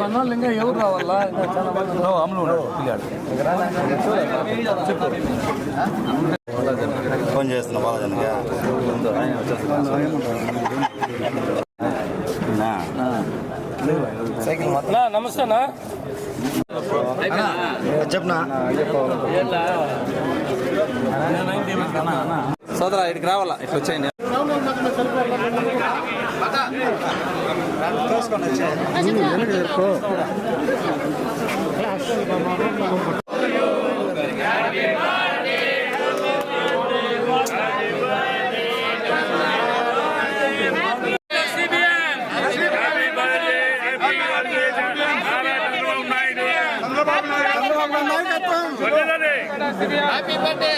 మనోళ్ళు ఇంకా ఎవరు రావాలా అమలు ఫోన్ చేస్తున్నా బాలజన్కి నమస్తేనా చెప్పనా సోదరా ఇక్కడికి రావాలా ఇట్లా వచ్చేయండి హ్యాపీ బర్త్డే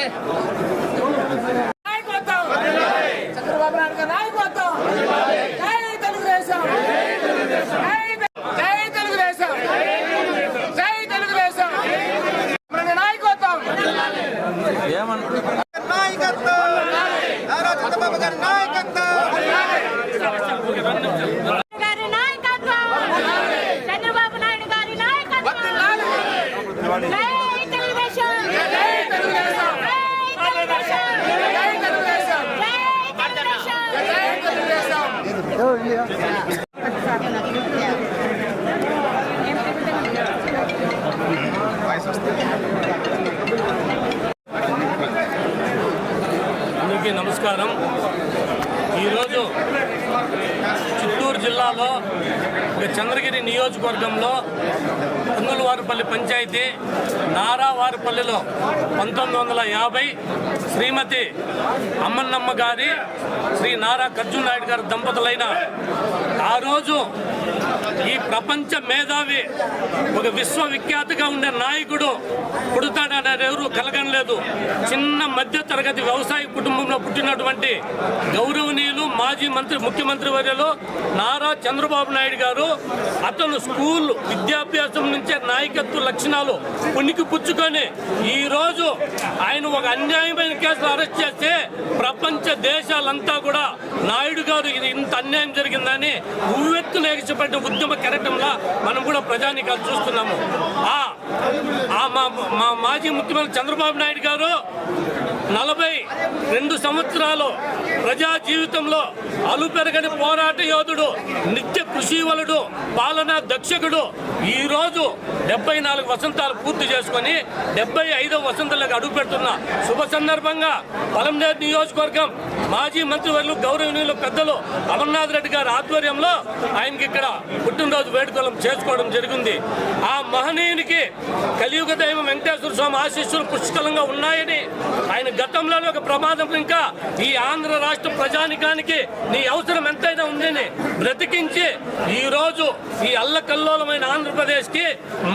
చంద్రబాబు నాయుడు గారి నాయకత్వం జై తెలుగుదేశం జై తెలుగుదేశం జై తెలుగుదేశం మన నాయకత్వం ఏమన్నా గారి నాయకత్వం చంద్రబాబు నాయుడు గారి నాయకత్వం జై తెలుగుదేశం జై తెలుగుదేశం జై తెలుగుదేశం జై తెలుగుదేశం జై తెలుగుదేశం జై తెలుగుదేశం అందరికీ నమస్కారం. ఈరోజు చిత్తూరు జిల్లాలో చంద్రగిరి నియోజకవర్గంలో కుందులవారిపల్లి పంచాయతీ నారావారిపల్లిలో పంతొమ్మిది వందల యాభై శ్రీమతి అమ్మన్నమ్మ గారి శ్రీ నారా కర్జున్ నాయుడు గారి దంపతులైన ఆ రోజు ఈ ప్రపంచ మేధావి ఒక విశ్వవిఖ్యాతగా ఉండే నాయకుడు పుడతాడనేది ఎవరు కలగనలేదు. చిన్న మధ్య తరగతి వ్యవసాయ కుటుంబంలో పుట్టినటువంటి గౌరవనీయులు మాజీ మంత్రి ముఖ్యమంత్రి వర్యలు నారా చంద్రబాబు నాయుడు గారు అతను స్కూల్ విద్యాభ్యాసం నుంచే నాయకత్వ లక్షణాలు ఉనికి పుచ్చుకొని ఈరోజు ఆయన ఒక అన్యాయమైన కేసులు అరెస్ట్ చేస్తే ప్రపంచ దేశాలంతా కూడా నాయుడు గారు ఇది ఇంత అన్యాయం జరిగిందని ఉవ్వెత్తున ఎగిసిపడ్డ ఉద్యమ కార్యక్రమంలో మనం కూడా ప్రజానికాలు చూస్తున్నాము. ఆ మా మా మాజీ ముఖ్యమంత్రి చంద్రబాబు నాయుడు గారు నలభై రెండు సంవత్సరాలు ప్రజా జీవితంలో అలుపెరగని పోరాట యోధుడు నిత్య కృషివలుడు పాలనా దక్షకుడు. ఈరోజు డెబ్బై నాలుగు వసంతాలు పూర్తి చేసుకొని డెబ్బై ఐదవ వసంతాలకు అడుగు పెడుతున్న శుభ సందర్భంగా పలంనేరు నియోజకవర్గం మాజీ మంత్రివర్యులు గౌరవనీయులు పెద్దలు అమర్నాథ్ రెడ్డి గారి ఆధ్వర్యంలో ఆయనకి ఇక్కడ పుట్టినరోజు వేడుకలు చేసుకోవడం జరిగింది. ఆ మహనీయునికి కలియుగ దైవం వెంకటేశ్వర స్వామి ఆశీస్సులు పుష్కలంగా ఉన్నాయని ఆయన గతంలోనే ఒక ప్రమాదం. ఇంకా ఈ ఆంధ్ర రాష్ట్ర ప్రజానికానికి నీ అవసరం ఎంతైనా ఉందని బ్రతికించి ఈ రోజు ఈ అల్లకల్లోలమైన ఆంధ్రప్రదేశ్కి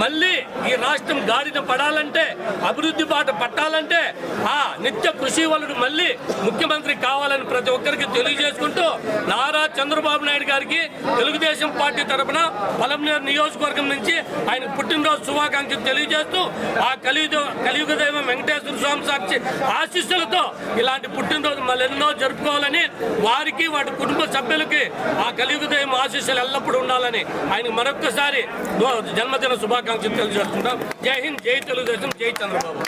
మళ్ళీ ఈ రాష్ట్రం గాడిన పడాలంటే అభివృద్ధి బాట పట్టాలంటే ఆ నిత్య కృషి వలుడు మళ్ళీ ముఖ్యమంత్రి కావాలని ప్రతి ఒక్కరికి తెలియజేసుకుంటూ నారా చంద్రబాబు నాయుడు గారికి తెలుగుదేశం పార్టీ తరఫున పలంనేరు నియోజకవర్గం నుంచి ఆయన పుట్టినరోజు శుభాకాంక్షలు తెలియజేస్తూ ఆ కలియుగ కలియుగ దైవం వెంకటేశ్వర స్వామి సాక్షి ఆశీస్సులతో ఇలాంటి పుట్టినరోజు మళ్ళీ ఎన్నో జరుపుకోవాలని వారికి వాటి కుటుంబ సభ్యులకి ఆ కలియుగ ఆశీస్సులు ఎల్లప్పుడూ ఉండాలని ఆయన మరొక్కసారి జన్మదిన శుభాకాంక్షలు తెలియజేస్తున్నాం. జై హింద్ జై తెలుగుదేశం జై చంద్రబాబు.